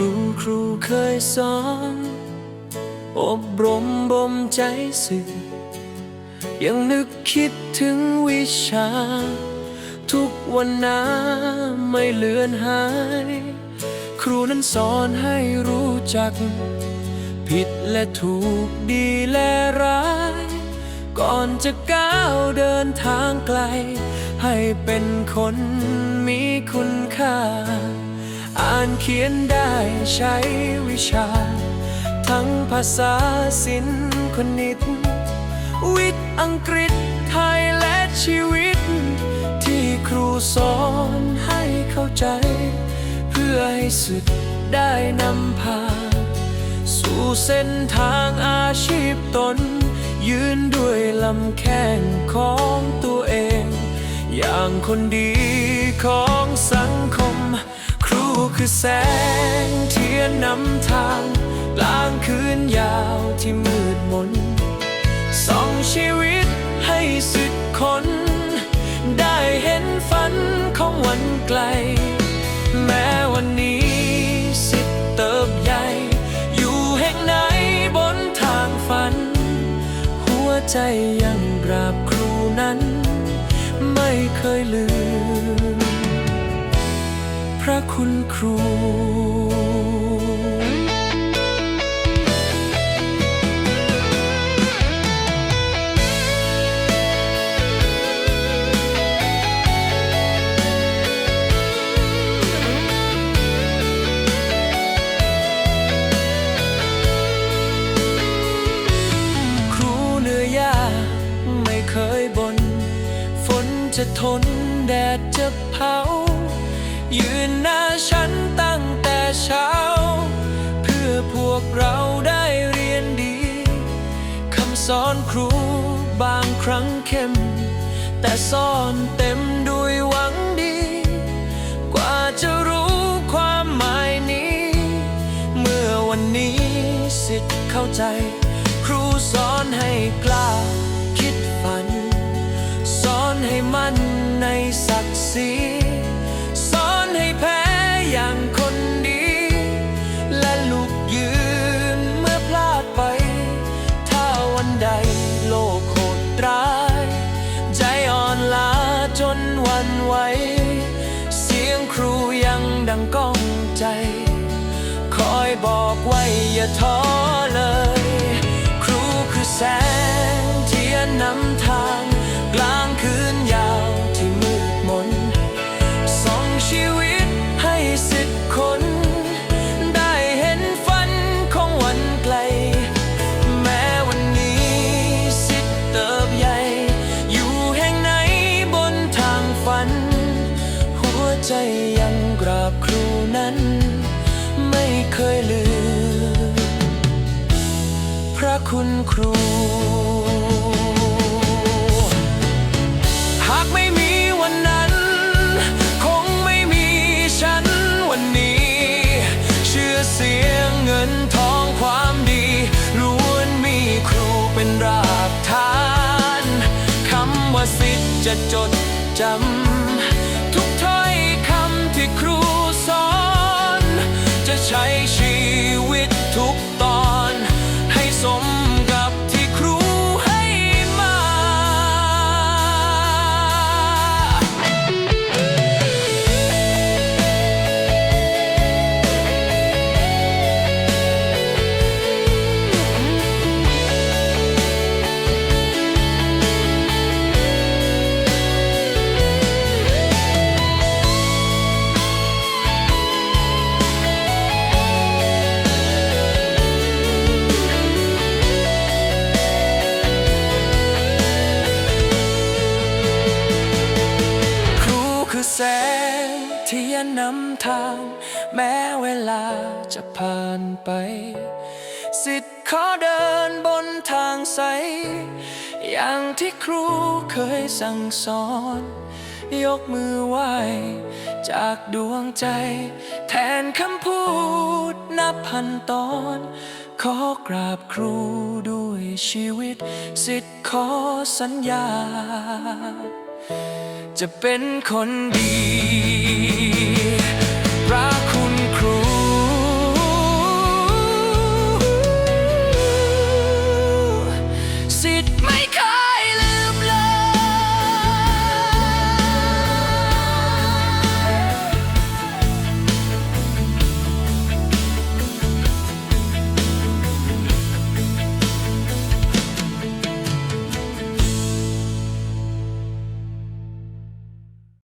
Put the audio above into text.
รูครูเคยสอน อบรมบ่มใจสื่อ ยังนึกคิดถึงวิชา ทุกวันนาไม่เลือนหาย ครูนั้นสอนให้รู้จัก ผิดและถูกดีและร้าย ก่อนจะก้าวเดินทางไกล ให้เป็นคนมีคุณค่า อ่านเขียนได้ใช้วิชา ทั้งภาษาศิลป์คณิต วิทย์อังกฤษไทยและชีวิต ที่ครูสอนให้เข้าใจ เพื่อให้สุดได้นำพา สู่เส้นทางอาชีพตน ยืนด้วยลำแข้งของตัวเอง อย่างคนดีของสัง คือแสงเทียนนำทางกลางคืนยาวที่มืดมนส่องชีวิตให้สุดคน ได้เห็นฝันของวันไกล พระคุณครู ครูเหนื่อยยากไม่เคยบน่นฝนจะทนแดดจะเผา ยืนหน้าฉันตั้งแต่เช้า เพื่อพวกเราได้เรียนดีคำสอนครูบางครั้งเข้ม แต่สอนเต็มด้วยหวังดี กว่าจะรู้ความหมายนี้ เมื่อวันนี้สิทธิ์เข้าใจ ท้อเลย ครูคือแสง คุณครู หากไม่มีวันนั้น คงไม่มีฉันวันนี้ เชื่อเสียงเงินทองความดีล้วนมีครูเป็นรากฐานคำว่าสิทธิ์จะจดจำทุกถ้อยคำที่ครูสอน จะใช้ชี นำทาง แม้เวลาจะผ่านไป สิทธิ์ขอเดินบนทางใส อย่างที่ครูเคยสั่งสอน ยกมือไหวจากดวงใจ แทนคำพูดนับพันตอน ขอกราบครูด้วยชีวิต สิทธิ์ขอสัญญา จะเป็นคนดี